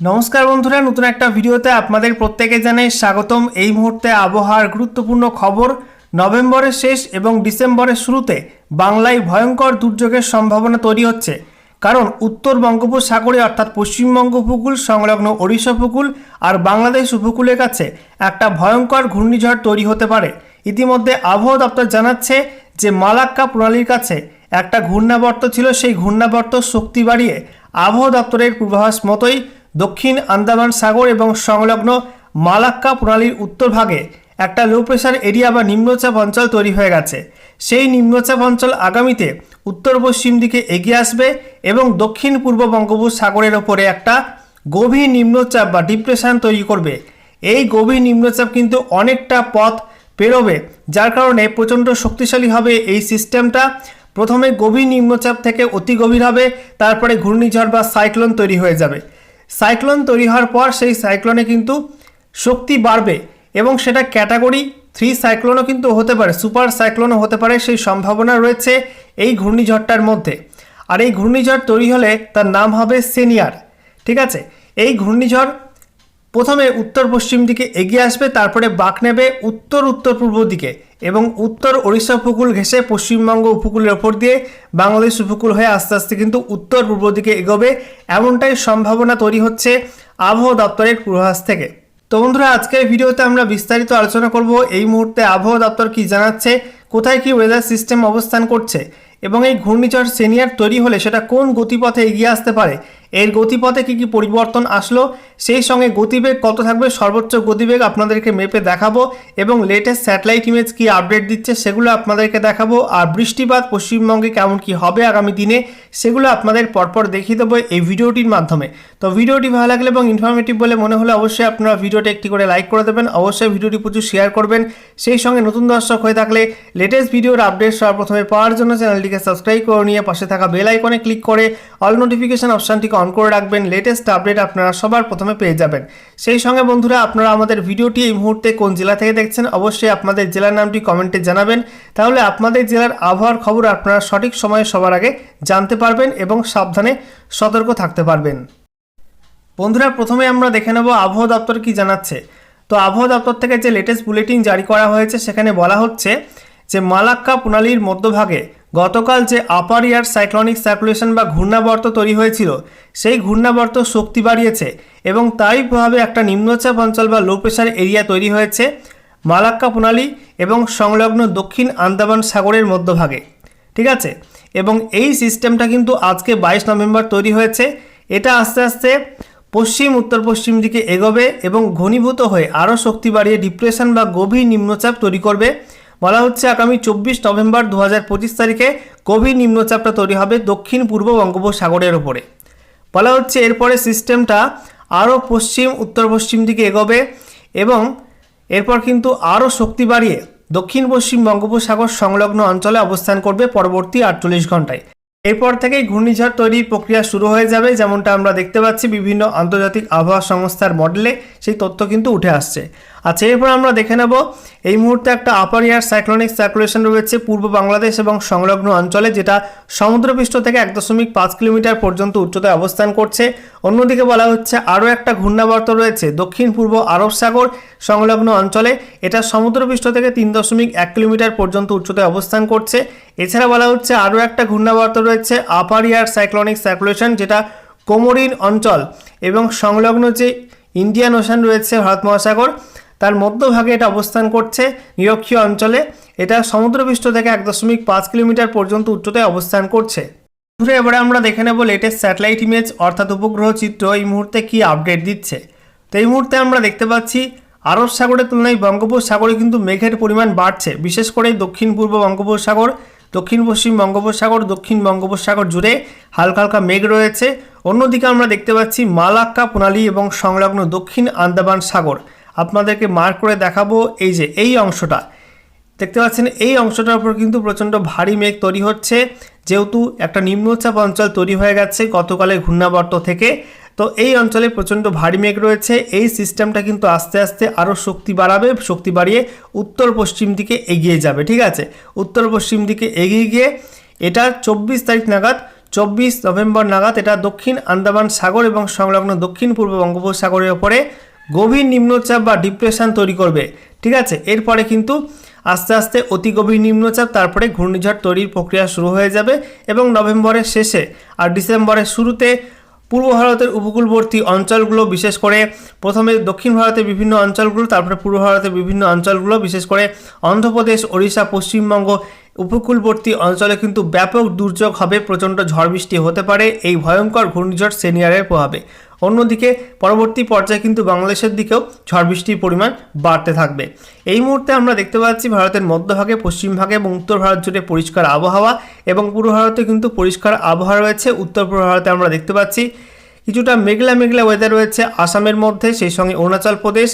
নমস্কার বন্ধুরা, নতুন একটা ভিডিওতে আপনাদের প্রত্যেকে জানাই স্বাগতম। এই মুহূর্তে আবহাওয়ার গুরুত্বপূর্ণ খবর, নভেম্বরের শেষ এবং ডিসেম্বরের শুরুতে বাংলায় ভয়ঙ্কর দুর্যোগের সম্ভাবনা তৈরি হচ্ছে। কারণ উত্তর বঙ্গোপসাগরে অর্থাৎ পশ্চিমবঙ্গ উপকূল, সংলগ্ন ওড়িশা উপকূল আর বাংলাদেশ উপকূলের কাছে একটা ভয়ঙ্কর ঘূর্ণিঝড় তৈরি হতে পারে। ইতিমধ্যে আবহাওয়া দপ্তর জানাচ্ছে যে মালাক্কা প্রণালীর কাছে একটা ঘূর্ণাবর্ত ছিল। সেই ঘূর্ণাবর্ত শক্তি বাড়িয়ে আবহাওয়া দপ্তরের পূর্বাভাস মতোই দক্ষিণ আন্দামান সাগর এবং সংলগ্ন মালাক্কা প্রণালীর উত্তর ভাগে একটা লো প্রেশার এরিয়া বা নিম্নচাপ অঞ্চল তৈরি হয়ে গেছে। সেই নিম্নচাপ অঞ্চল আগামীতে উত্তর পশ্চিম দিকে এগিয়ে আসবে এবং দক্ষিণ পূর্ব বঙ্গোপসাগরের ওপরে একটা গভীর নিম্নচাপ বা ডিপ্রেশন তৈরি করবে। এই গভীর নিম্নচাপ কিন্তু অনেকটা পথ পেরোবে, যার কারণে প্রচণ্ড শক্তিশালী হবে এই সিস্টেমটা প্রথমে গভীর নিম্নচাপ থেকে অতি গভীর হবে, তারপরে ঘূর্ণিঝড় বা সাইক্লোন তৈরি হয়ে যাবে। সাইক্লোন তৈরি হওয়ার পর সেই সাইক্লোনে কিন্তু শক্তি বাড়বে এবং সেটা ক্যাটাগরি থ্রি সাইক্লোনও কিন্তু হতে পারে, সুপার সাইক্লোনও হতে পারে, সেই সম্ভাবনা রয়েছে এই ঘূর্ণিঝড়টার মধ্যে। আর এই ঘূর্ণিঝড় তৈরি হলে তার নাম হবে সেনিয়ার, ঠিক আছে? এই ঘূর্ণিঝড় প্রথমে উত্তর পশ্চিম দিকে এগিয়ে আসবে, তারপরে বাঁক নেবে উত্তর উত্তর পূর্ব দিকে এবং উত্তর ওড়িশা উপকূল ঘেঁষে পশ্চিমবঙ্গ উপকূলের ওপর দিয়ে বাংলাদেশ উপকূল হয়ে আস্তে আস্তে কিন্তু উত্তর পূর্ব দিকে এগোবে। এমনটাই সম্ভাবনা তৈরি হচ্ছে আবহাওয়া দপ্তরের পূর্বাভাস থেকে। তো বন্ধুরা, আজকের ভিডিওতে আমরা বিস্তারিত আলোচনা করব এই মুহূর্তে আবহাওয়া দপ্তর কি জানাচ্ছে, কোথায় কি ওয়েদার সিস্টেম অবস্থান করছে এবং এই ঘূর্ণিঝড় সিনিয়র তৈরি হলে সেটা কোন গতিপথে এগিয়ে আসতে পারে এর গতিপথে কি কি পরিবর্তন আসলো? সেই সঙ্গে গতিবেগ কত থাকবে? সর্বোচ্চ গতিবেগ আপনাদেরকে মেপে দেখাবো এবং লেটেস্ট স্যাটেলাইট ইমেজ কি আপডেট দিচ্ছে সেগুলো আপনাদেরকে দেখাবো। আর বৃষ্টিপাত পশ্চিমবঙ্গে কেমন কি হবে আগামী দিনে সেগুলো আপনাদের পরপর দেখিয়ে দেবো এই ভিডিওটির মাধ্যমে। তো ভিডিওটি ভালো লাগলে এবং ইনফরমেটিভ বলে মনে হলে অবশ্যই আপনারা ভিডিওটি একটি করে লাইক করে দেবেন। অবশ্যই ভিডিওটি প্রচুর শেয়ার করবেন। সেই সঙ্গে নতুন দর্শক হয়ে থাকলে লেটেস্ট ভিডিওর আপডেট সবার প্রথমে পাওয়ার জন্য চ্যানেলটিকে সাবস্ক্রাইব করে নিয়ে পাশে থাকা বেল আইকনে ক্লিক করে অল নোটিফিকেশন অপশানটিকে অন করে রাখবেন লেটেস্ট আপডেট আপনারা সবার প্রথমে পেয়ে যাবেন। সেই সঙ্গে বন্ধুরা, আপনারা আমাদের ভিডিওটি এই মুহূর্তে কোন জেলা থেকে দেখছেন অবশ্যই আপনাদের জেলার নামটি কমেন্টে জানাবেন। তাহলে আপনাদের জেলার আবহাওয়ার খবর আপনারা সঠিক সময়ে সবার আগে জানতে পারবেন এবং সাবধানে সতর্ক থাকতে পারবেন। বন্ধুরা, প্রথমে আমরা দেখে নেব আবহাওয়া দপ্তর কি জানাচ্ছে। তো আবহাওয়া দপ্তর থেকে যে লেটেস্ট বুলেটিন জারি করা হয়েছে, সেখানে বলা হচ্ছে যে মালাক্কা প্রণালীর মধ্যভাগে গতকাল যে আপার ইয়ার সাইক্লনিক সার্কুলেশন বা ঘূর্ণাবর্ত তৈরি হয়েছিল, সেই ঘূর্ণাবর্ত শক্তি বাড়িয়েছে এবং তারই প্রভাবে একটা নিম্নচাপ অঞ্চল বা লো প্রেশার এরিয়া তৈরি হয়েছে মালাক্কা প্রণালী এবং সংলগ্ন দক্ষিণ আন্দামান সাগরের মধ্যভাগে। ঠিক আছে? এবং এই সিস্টেমটা কিন্তু আজকে বাইশ নভেম্বর তৈরি হয়েছে। এটা আস্তে আস্তে পশ্চিম, উত্তর পশ্চিম দিকে এগোবে এবং ঘনীভূত হয়ে আরও শক্তি বাড়িয়ে ডিপ্রেশন বা গভীর নিম্নচাপ তৈরি করবে। বলা হচ্ছে আগামী চব্বিশ নভেম্বর দু হাজার পঁচিশ তারিখে গভীর নিম্নচাপটা তৈরি হবে দক্ষিণ পূর্ব বঙ্গোপসাগরের ওপরে বলা হচ্ছে এরপরে সিস্টেমটা আরও পশ্চিম, উত্তর পশ্চিম দিকে এগোবে এবং এরপর কিন্তু আরও শক্তি বাড়িয়ে দক্ষিণ পশ্চিম বঙ্গোপসাগর সংলগ্ন অঞ্চলে অবস্থান করবে পরবর্তী আটচল্লিশ ঘন্টায় এরপর থেকেই ঘূর্ণিঝড় তৈরির প্রক্রিয়া শুরু হয়ে যাবে। যেমনটা আমরা দেখতে পাচ্ছি বিভিন্ন আন্তর্জাতিক আবহাওয়া সংস্থার মডেলে সেই তথ্য কিন্তু উঠে আসছে। আচ্ছা এরপর আমরা দেখে নেব। এই মুহূর্তে একটা আপার ইয়ার সাইক্লোনিক সার্কুলেশন রয়েছে পূর্ব বাংলাদেশ এবং সংলগ্ন অঞ্চলে, যেটা সমুদ্রপৃষ্ঠ থেকে এক দশমিক পাঁচ কিলোমিটার পর্যন্ত উচ্চতায় অবস্থান করছে। অন্যদিকে বলা হচ্ছে আরও একটা ঘূর্ণাবর্ত রয়েছে দক্ষিণ পূর্ব আরব সাগর সংলগ্ন অঞ্চলে। এটা সমুদ্রপৃষ্ঠ থেকে তিন দশমিক এক কিলোমিটার পর্যন্ত উচ্চতায় অবস্থান করছে। এছাড়া বলা হচ্ছে আরও একটা ঘূর্ণাবর্ত রয়েছে আপার ইয়ার সাইক্লোনিক সার্কুলেশন যেটা কোমোরিন অঞ্চল এবং সংলগ্ন যে ইন্ডিয়ান ওশান রয়েছে ভারত মহাসাগর। তার মধ্যভাগে এটা অবস্থান করছে নিরক্ষীয় অঞ্চলে। এটা সমুদ্রপৃষ্ঠ থেকে এক দশমিক পাঁচ কিলোমিটার পর্যন্ত উচ্চতায় অবস্থান করছে। ঘুরে এবারে আমরা দেখে নেব লেটেস্ট স্যাটেলাইট ইমেজ অর্থাৎ উপগ্রহ চিত্র, এই মুহূর্তে কি আপডেট দিচ্ছে। তো এই মুহূর্তে আমরা দেখতে পাচ্ছি, আরব সাগরের তুলনায় বঙ্গোপসাগরে কিন্তু মেঘের পরিমাণ বাড়ছে। বিশেষ করে দক্ষিণ পূর্ব বঙ্গোপসাগর, দক্ষিণ পশ্চিম বঙ্গোপসাগর, দক্ষিণ বঙ্গোপসাগর জুড়ে হালকা হালকা মেঘ রয়েছে। অন্যদিকে আমরা দেখতে পাচ্ছি মালাক্কা প্রণালী এবং সংলগ্ন দক্ষিণ আন্দামান সাগর। আপনাদেরকে মার্ক করে দেখাবো এই যে এই অংশটা। দেখতে পাচ্ছেন, এই অংশটার উপর কিন্তু প্রচণ্ড ভারী মেঘ তৈরি হচ্ছে। যেহেতু একটা নিম্নচাপ অঞ্চল তৈরি হয়ে গেছে গতকালের ঘূর্ণাবর্ত থেকে, তো এই অঞ্চলে প্রচণ্ড ভারী মেঘ রয়েছে। এই সিস্টেমটা কিন্তু আস্তে আস্তে আরও শক্তি বাড়াবে, শক্তি বাড়িয়ে উত্তর পশ্চিম দিকে এগিয়ে যাবে, ঠিক আছে? উত্তর পশ্চিম দিকে এগিয়ে গিয়ে এটা চব্বিশ তারিখ নাগাদ, চব্বিশ নভেম্বর নাগাদ এটা দক্ষিণ আন্দামান সাগর এবং সংলগ্ন দক্ষিণ পূর্ব বঙ্গোপসাগরের ওপরে গভীর নিম্নচাপ বা ডিপ্রেশন তৈরি করবে, ঠিক আছে? এরপরে কিন্তু আস্তে আস্তে অতি গভীর নিম্নচাপ, তারপরে ঘূর্ণিঝড় তৈরির প্রক্রিয়া শুরু হয়ে যাবে এবং নভেম্বরের শেষে আর ডিসেম্বরের শুরুতে পূর্ব ভারতের উপকূলবর্তী অঞ্চলগুলো, বিশেষ করে প্রথমে দক্ষিণ ভারতের বিভিন্ন অঞ্চলগুলো, তারপরে পূর্ব ভারতের বিভিন্ন অঞ্চলগুলো, বিশেষ করে অন্ধ্রপ্রদেশ, ওড়িশা, পশ্চিমবঙ্গ উপকূলবর্তী অঞ্চলে কিন্তু ব্যাপক দুর্যোগ হবে, প্রচণ্ড ঝড় বৃষ্টি হতে পারে, এই ভয়ঙ্কর ঘূর্ণিঝড় সেনিয়ারের প্রভাবে। অন্যদিকে, পরবর্তী পর্যায়ে কিন্তু বাংলাদেশের দিকেও ঝড় বৃষ্টির পরিমাণ বাড়তে থাকবে। এই মুহূর্তে আমরা দেখতে পাচ্ছি ভারতের মধ্যভাগে, পশ্চিমভাগে এবং উত্তর ভারত জুড়ে পরিষ্কার আবহাওয়া এবং পূর্ব ভারতে কিন্তু পরিষ্কার আবহাওয়া রয়েছে। উত্তর পূর্ব ভারতে আমরা দেখতে পাচ্ছি কিছুটা মেঘলা মেঘলা ওয়েদার রয়েছে আসামের মধ্যে, সেই সঙ্গে অরুণাচল প্রদেশ,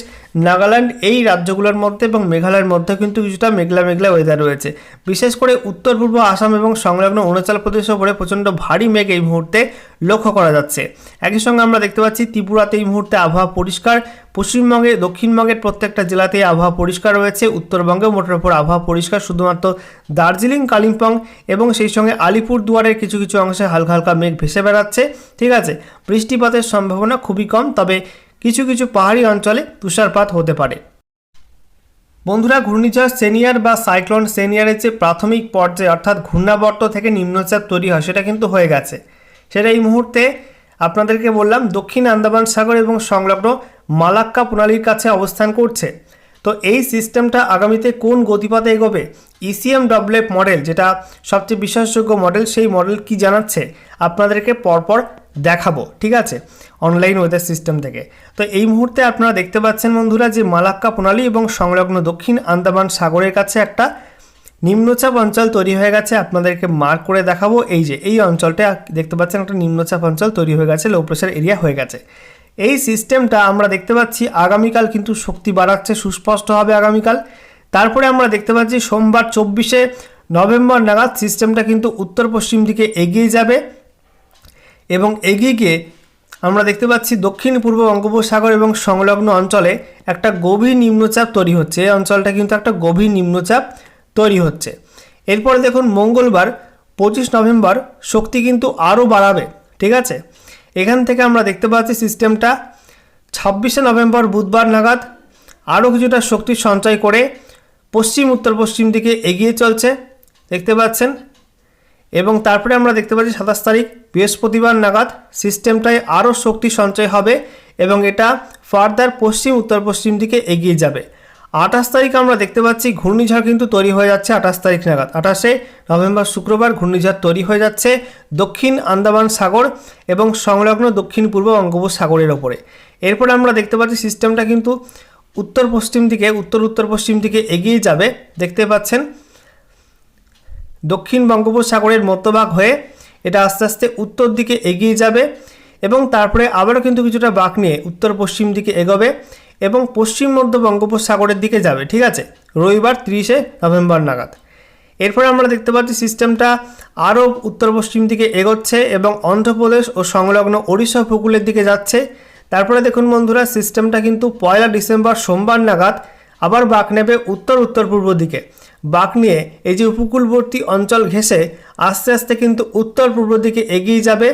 নাগাল্যান্ড, এই রাজ্যগুলোর মধ্যে এবং মেঘালয়ের মধ্যে কিন্তু কিছুটা মেঘলা মেঘলা ওয়েদার রয়েছে। বিশেষ করে উত্তর পূর্ব আসাম এবং সংলগ্ন অরুণাচল প্রদেশের উপরে প্রচণ্ড ভারী মেঘ এই মুহূর্তে লক্ষ্য করা যাচ্ছে। একই সঙ্গে আমরা দেখতে পাচ্ছি ত্রিপুরাতে এই মুহূর্তে আবহাওয়া পরিষ্কার, পশ্চিমবঙ্গে, দক্ষিণবঙ্গের প্রত্যেকটা জেলাতেই আবহাওয়া পরিষ্কার রয়েছে, উত্তরবঙ্গে মোটের ওপর আবহাওয়া পরিষ্কার, শুধুমাত্র দার্জিলিং, কালিম্পং এবং সেই সঙ্গে আলিপুর দুয়ারের কিছু কিছু অংশে হালকা হালকা মেঘ ভেসে বেড়াচ্ছে, ঠিক আছে? বৃষ্টিপাতের সম্ভাবনা খুবই কম, তবে কিছু কিছু পাহাড়ি অঞ্চলে তুষারপাত হতে পারে। বন্ধুরা, ঘূর্ণিঝড় সেনিয়ার বা সাইক্লোন সেনিয়ারের যে প্রাথমিক পর্যায়ে, অর্থাৎ ঘূর্ণাবর্ত থেকে নিম্নচাপ তৈরি হয়, সেটা কিন্তু হয়ে গেছে। সেটা এই মুহূর্তে আপনাদেরকে বললাম, দক্ষিণ আন্দামান সাগর এবং সংলগ্ন মালাক্কা প্রণালীর কাছে অবস্থান করছে। তো এই সিস্টেমটা আগামীতে কোন গতিপথে এগোবে? ইসিএম ডব্লিউএফ মডেল যেটা সবচেয়ে বিশ্বাসযোগ্য মডেল সেই মডেল কি জানাচ্ছে? আপনাদেরকে পরপর দেখাবো, ঠিক আছে? অনলাইন ওয়েদার সিস্টেম থেকে। তো এই মুহূর্তে আপনারা দেখতে পাচ্ছেন বন্ধুরা যে মালাক্কা প্রণালী এবং সংলগ্ন দক্ষিণ আন্দামান সাগরের কাছে একটা নিম্নচাপ অঞ্চল তৈরি হয়ে গেছে। আপনাদেরকে মার্ক করে দেখাবো। এই যে, এই অঞ্চলটা, দেখতে পাচ্ছেন একটা নিম্নচাপ অঞ্চল তৈরি হয়ে গেছে লো প্রেশার এরিয়া হয়ে গেছে। এই সিস্টেমটা আমরা দেখতে পাচ্ছি আগামীকাল কিন্তু শক্তি বাড়াচ্ছে সুস্পষ্ট হবে আগামীকাল। তারপরে আমরা দেখতে পাচ্ছি সোমবার চব্বিশে নভেম্বর নাগাদ সিস্টেমটা কিন্তু উত্তর পশ্চিম দিকে এগিয়ে যাবে এবং এগিয়ে গিয়ে আমরা দেখতে পাচ্ছি দক্ষিণ পূর্ব বঙ্গোপসাগর এবং সংলগ্ন অঞ্চলে একটা গভীর নিম্নচাপ তৈরি হচ্ছে। এই অঞ্চলটা কিন্তু একটা গভীর নিম্নচাপ তৈরি হচ্ছে। এরপরে দেখুন মঙ্গলবার পঁচিশ নভেম্বর শক্তি কিন্তু আরও বাড়াবে, ঠিক আছে? এখান থেকে আমরা দেখতে পাচ্ছি সিস্টেমটা। ছাব্বিশে নভেম্বর বুধবার নাগাদ আরও কিছুটা শক্তি সঞ্চয় করে পশ্চিম, উত্তর, পশ্চিম দিকে এগিয়ে চলছে, দেখতে পাচ্ছেন। এবং তারপরে আমরা দেখতে পাচ্ছি সাতাশ তারিখ, বৃহস্পতিবার নাগাদ সিস্টেমটায় আরও শক্তি সঞ্চয় হবে এবং এটা ফার্দার পশ্চিম, উত্তর, পশ্চিম দিকে এগিয়ে যাবে। আঠাশ তারিখ আমরা দেখতে পাচ্ছি ঘূর্ণিঝড় কিন্তু তৈরি হয়ে যাচ্ছে আঠাশ তারিখ নাগাদ। আঠাশে নভেম্বর শুক্রবার ঘূর্ণিঝড় তৈরি হয়ে যাচ্ছে দক্ষিণ আন্দামান সাগর এবং সংলগ্ন দক্ষিণ পূর্ব বঙ্গোপসাগরের ওপরে। এরপরে আমরা দেখতে পাচ্ছি সিস্টেমটা কিন্তু উত্তর পশ্চিম দিকে, উত্তর উত্তর পশ্চিম দিকে এগিয়ে যাবে। দেখতে পাচ্ছেন দক্ষিণ বঙ্গোপসাগরের মধ্যভাগ হয়ে এটা আস্তে আস্তে উত্তর দিকে এগিয়ে যাবে এবং তারপরে আবারও কিন্তু কিছুটা বাঁক নিয়ে উত্তর পশ্চিম দিকে এগোবে। এবং পশ্চিম মধ্য বঙ্গোপসাগরের দিকে যাবে, ঠিক আছে? রবিবার তিরিশে নভেম্বর নাগাদ। এরপরে আমরা দেখতে পাচ্ছি সিস্টেমটা আরও উত্তর পশ্চিম দিকে এগোচ্ছে এবং অন্ধ্রপ্রদেশ ও সংলগ্ন ওড়িশা উপকূলের দিকে যাচ্ছে। তারপরে দেখুন বন্ধুরা, সিস্টেমটা কিন্তু পয়লা ডিসেম্বর সোমবার নাগাদ আবার বাঁক নেবে উত্তর উত্তর পূর্ব দিকে। বাঁক নিয়ে এই যে উপকূলবর্তী অঞ্চল ঘেঁষে আস্তে আস্তে কিন্তু উত্তর পূর্ব দিকে এগিয়ে যাবে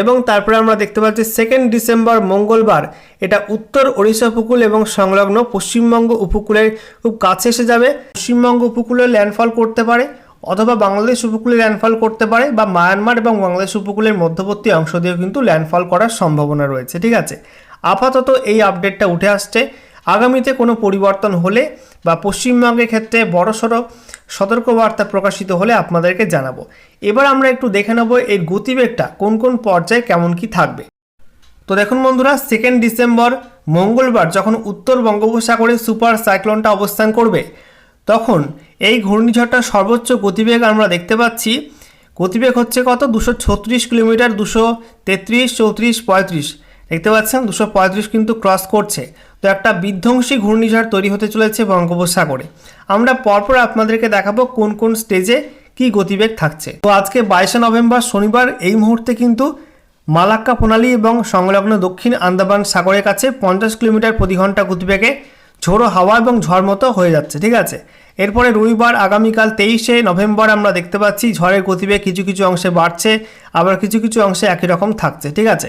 এবং তারপরে আমরা দেখতে পাচ্ছি সেকেন্ড ডিসেম্বর মঙ্গলবার। এটা উত্তর ওড়িশা উপকূল এবং সংলগ্ন পশ্চিমবঙ্গ উপকূলের খুব কাছে এসে যাবে। পশ্চিমবঙ্গ উপকূলে ল্যান্ডফল করতে পারে অথবা বাংলাদেশ উপকূলে ল্যান্ডফল করতে পারে বা মায়ানমার এবং বাংলাদেশ উপকূলের মধ্যবর্তী অংশ দিয়েও কিন্তু ল্যান্ডফল করার সম্ভাবনা রয়েছে, ঠিক আছে? আপাতত এই আপডেটটা উঠে আসছে। আগামীতে কোনো পরিবর্তন হলে বা পশ্চিমবঙ্গের ক্ষেত্রে বড়সড় সতর্কবার্তা প্রকাশিত হলে আপনাদেরকে জানাব। এবার আমরা একটু দেখে নেব এর গতিবেগটা, কোন কোন পর্যায়ে কেমন কি থাকবে। তো দেখুন বন্ধুরা সেকেন্ড ডিসেম্বর মঙ্গলবার, যখন উত্তর বঙ্গোপসাগরে সুপার সাইক্লোনটা অবস্থান করবে, তখন এই ঘূর্ণিঝড়টার সর্বোচ্চ গতিবেগ আমরা দেখতে পাচ্ছি। গতিবেগ হচ্ছে কত? দুশো ছত্রিশ কিলোমিটার, দুশো তেত্রিশ, চৌত্রিশ, পঁয়ত্রিশ। দেখতে পাচ্ছেন? দুশো পঁয়ত্রিশ কিন্তু ক্রস করছে। তো একটা বিধ্বংসী ঘূর্ণিঝড় তৈরি হতে চলেছে বঙ্গোপসাগরে। আমরা পরপর আপনাদেরকে দেখাবো কোন কোন স্টেজে কি গতিবেগ থাকছে। তো আজকে বাইশে নভেম্বর শনিবার, এই মুহূর্তে কিন্তু মালাক্কা প্রণালী এবং সংলগ্ন দক্ষিণ আন্দামান সাগরের কাছে পঞ্চাশ কিলোমিটার প্রতি ঘণ্টা গতিবেগে ঝোড়ো হাওয়া এবং ঝড় মতো হয়ে যাচ্ছে, ঠিক আছে? এরপরে রবিবার, আগামীকাল তেইশে নভেম্বর আমরা দেখতে পাচ্ছি ঝড়ের গতিবেগ কিছু কিছু অংশে বাড়ছে, আবার কিছু কিছু অংশে একই রকম থাকছে, ঠিক আছে?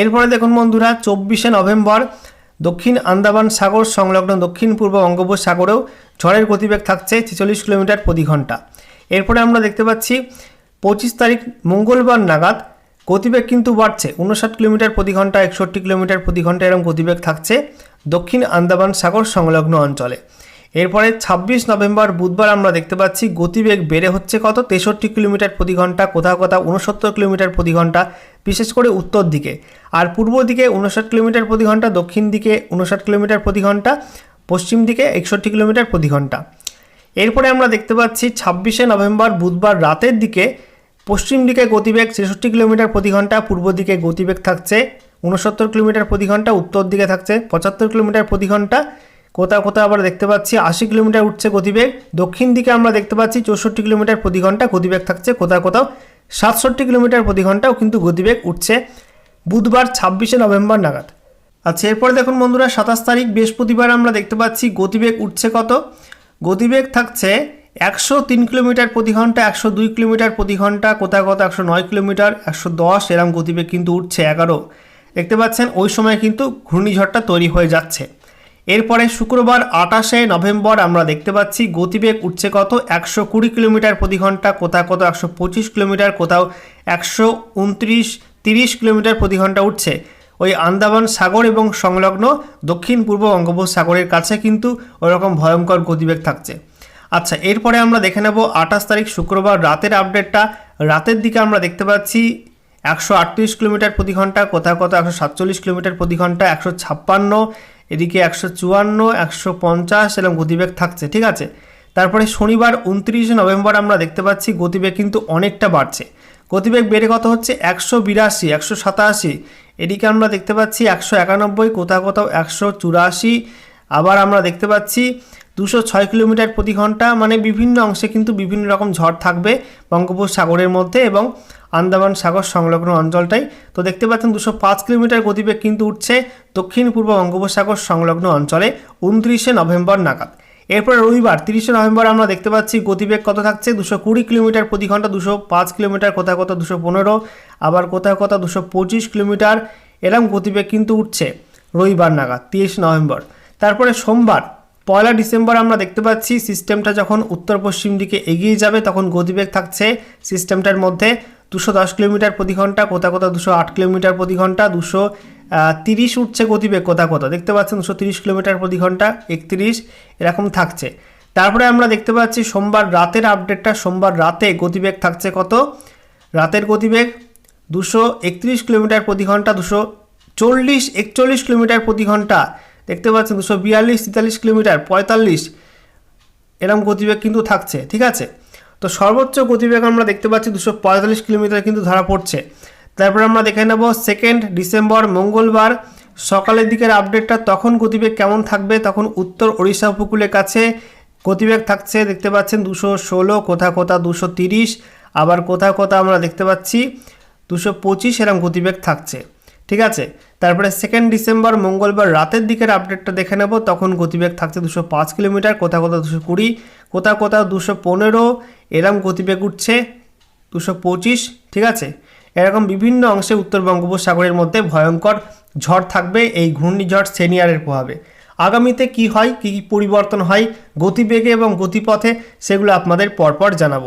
এরপরে দেখুন বন্ধুরা, চব্বিশে নভেম্বর দক্ষিণ আন্দামান সাগর সংলগ্ন দক্ষিণ পূর্ব বঙ্গোপসাগরেও ঝড়ের গতিবেগ থাকছে ছেচল্লিশ কিলোমিটার প্রতি ঘণ্টা। এরপরে আমরা দেখতে পাচ্ছি, পঁচিশ তারিখ মঙ্গলবার নাগাদ গতিবেগ কিন্তু বাড়ছে উনষাট কিলোমিটার প্রতি ঘণ্টা, একষট্টি কিলোমিটার প্রতি ঘণ্টা এরকম গতিবেগ থাকছে দক্ষিণ আন্দামান সাগর সংলগ্ন অঞ্চলে। এরপরে ছাব্বিশ নভেম্বর বুধবার আমরা দেখতে পাচ্ছি গতিবেগ বেড়ে হচ্ছে কত? তেষট্টি কিলোমিটার প্রতি ঘণ্টা, কোথাও কোথাও উনসত্তর কিলোমিটার প্রতি ঘণ্টা, বিশেষ করে উত্তর দিকে। আর পূর্ব দিকে উনষাট কিলোমিটার প্রতি ঘণ্টা, দক্ষিণ দিকে উনষাট কিলোমিটার প্রতি ঘণ্টা, পশ্চিম দিকে একষট্টি কিলোমিটার প্রতি ঘণ্টা। এরপরে আমরা দেখতে পাচ্ছি ছাব্বিশে নভেম্বর, বুধবার রাতের দিকে পশ্চিম দিকে গতিবেগ ছেষট্টি কিলোমিটার প্রতি ঘণ্টা, পূর্ব দিকে গতিবেগ থাকছে উনসত্তর কিলোমিটার প্রতি ঘণ্টা, উত্তর দিকে থাকছে পঁচাত্তর কিলোমিটার প্রতি ঘণ্টা কোথাও কোথাও আবার দেখতে পাচ্ছি আশি কিলোমিটার উঠছে গতিবেগ। দক্ষিণ দিকে আমরা দেখতে পাচ্ছি চৌষট্টি কিলোমিটার প্রতি ঘণ্টা গতিবেগ থাকছে, কোথাও কোথাও সাতষট্টি কিলোমিটার প্রতি ঘন্টাও কিন্তু গতিবেগ উঠছে বুধবার ছাব্বিশে নভেম্বর নাগাদ। আচ্ছা এরপরে দেখুন বন্ধুরা, সাতাশ তারিখ, বৃহস্পতিবার আমরা দেখতে পাচ্ছি গতিবেগ উঠছে কত? গতিবেগ থাকছে একশো তিন কিলোমিটার প্রতি ঘণ্টা, একশো দুই কিলোমিটার প্রতি ঘণ্টা, কোথাও কোথাও একশো নয় কিলোমিটার, একশো দশ, এরম গতিবেগ কিন্তু উঠছে এগারো। দেখতে পাচ্ছেন, ওই সময় কিন্তু ঘূর্ণিঝড়টা তৈরি হয়ে যাচ্ছে। এরপরে শুক্রবার আঠাশে নভেম্বর আমরা দেখতে পাচ্ছি গতিবেগ উঠছে কত? একশো কুড়ি কিলোমিটার প্রতি ঘণ্টা, কোথাও কোথাও একশো পঁচিশ কিলোমিটার, কোথাও একশো উনত্রিশ, তিরিশ কিলোমিটার প্রতি ঘণ্টা উঠছে। ওই আন্দামান সাগর এবং সংলগ্ন দক্ষিণ পূর্ব বঙ্গোপসাগরের কাছে কিন্তু ওরকম ভয়ঙ্কর গতিবেগ থাকছে। আচ্ছা এরপরে আমরা দেখে নেব আঠাশ তারিখ শুক্রবার রাতের আপডেটটা। রাতের দিকে আমরা দেখতে পাচ্ছি একশো আটত্রিশ কিলোমিটার প্রতি ঘণ্টা, কোথাও কোথাও একশো সাতচল্লিশ কিলোমিটার প্রতি ঘণ্টা, একশো ছাপ্পান্ন এদিকে একশো চুয়ান্ন, একশো পঞ্চাশ এরকম গতিবেগ থাকছে, ঠিক আছে? তারপরে শনিবার উনত্রিশে নভেম্বর আমরা দেখতে পাচ্ছি গতিবেগ কিন্তু অনেকটা বাড়ছে। গতিবেগ বেড়ে কত হচ্ছে? একশো বিরাশি, একশো সাতাশি। এদিকে আমরা দেখতে পাচ্ছি একশো একানব্বই, কোথাও কোথাও একশো চুরাশি। আবার আমরা দেখতে পাচ্ছি দুশো ছয় কিলোমিটার প্রতি ঘণ্টা মানে বিভিন্ন অংশে কিন্তু বিভিন্ন রকম ঝড় থাকবে বঙ্গোপসাগরের মধ্যে এবং আন্দামান সাগর সংলগ্ন অঞ্চলটাই। তো দেখতে পাচ্ছেন, দুশো পাঁচ কিলোমিটার গতিবেগ কিন্তু উঠছে দক্ষিণ পূর্ব বঙ্গোপসাগর সংলগ্ন অঞ্চলে, উনত্রিশে নভেম্বর নাগাদ। এরপর রবিবার, তিরিশে নভেম্বর আমরা দেখতে পাচ্ছি গতিবেগ কত থাকছে, দুশো কুড়ি কিলোমিটার প্রতি ঘণ্টা, দুশো পাঁচ কিলোমিটার কোথাও কোথাও দুশো পনেরো, আবার কোথাও কোথাও দুশো পঁচিশ কিলোমিটার, এরম গতিবেগ কিন্তু উঠছে রবিবার নাগাদ, তিরিশে নভেম্বর। তারপরে সোমবার পয়লা ডিসেম্বর আমরা দেখতে পাচ্ছি সিস্টেমটা যখন উত্তর পশ্চিম দিকে এগিয়ে যাবে, তখন গতিবেগ থাকছে সিস্টেমটার মধ্যে দুশো দশ কিলোমিটার প্রতি ঘণ্টা কোথাও কোথাও দুশো আট কিলোমিটার প্রতি ঘণ্টা, দুশো তিরিশ উঠছে গতিবেগ কোথা কোথাও দেখতে পাচ্ছেন দুশো তিরিশ কিলোমিটার প্রতি ঘণ্টা, একত্রিশ, এরকম থাকছে। তারপরে আমরা দেখতে পাচ্ছি সোমবার রাতের আপডেটটা, সোমবার রাতে গতিবেগ থাকছে কত? রাতের গতিবেগ দুশো একত্রিশ কিলোমিটার প্রতি ঘণ্টা, দুশো চল্লিশ, একচল্লিশ কিলোমিটার প্রতি ঘণ্টা। দেখতে পাচ্ছেন দুশো বিয়াল্লিশ, তেতাল্লিশ কিলোমিটার, পঁয়তাল্লিশ। এরকম গতিবেগ কিন্তু থাকছে, ঠিক আছে? তো সর্বোচ্চ গতিবেগ আমরা দেখতে পাচ্ছি দুশো পঁয়তাল্লিশ কিলোমিটার কিন্তু ধরা পড়ছে। তারপর আমরা দেখে নেব সেকেন্ড ডিসেম্বর, মঙ্গলবার। সকালের দিকের আপডেটটা তখন গতিবেগ কেমন থাকবে? তখন উত্তর ওড়িশা উপকূলের কাছে গতিবেগ থাকছে, দেখতে পাচ্ছেন দুশো ষোলো কোথাও কোথা দুশো তিরিশ। আবার কোথাও কোথা আমরা দেখতে পাচ্ছি দুশো পঁচিশ, এরম গতিবেগ থাকছে। ঠিক আছে? তারপরে সেকেন্ড ডিসেম্বর মঙ্গলবার রাতের দিকের আপডেটটা দেখে নেব। তখন গতিবেগ থাকছে দুশো পাঁচ কিলোমিটার, কোথাও কোথাও দুশো কুড়ি, কোথাও কোথাও দুশো পনেরো, এরম গতিবেগ উঠছে দুশো পঁচিশ, ঠিক আছে? এরকম বিভিন্ন অংশে উত্তর বঙ্গোপসাগরের মধ্যে ভয়ঙ্কর ঝড় থাকবে, এই ঘূর্ণিঝড় সেনিয়ারের প্রভাবে। আগামীতে কি হয় কী কী পরিবর্তন হয়, গতিবেগে এবং গতিপথে সেগুলো আপনাদের পরপর জানাব।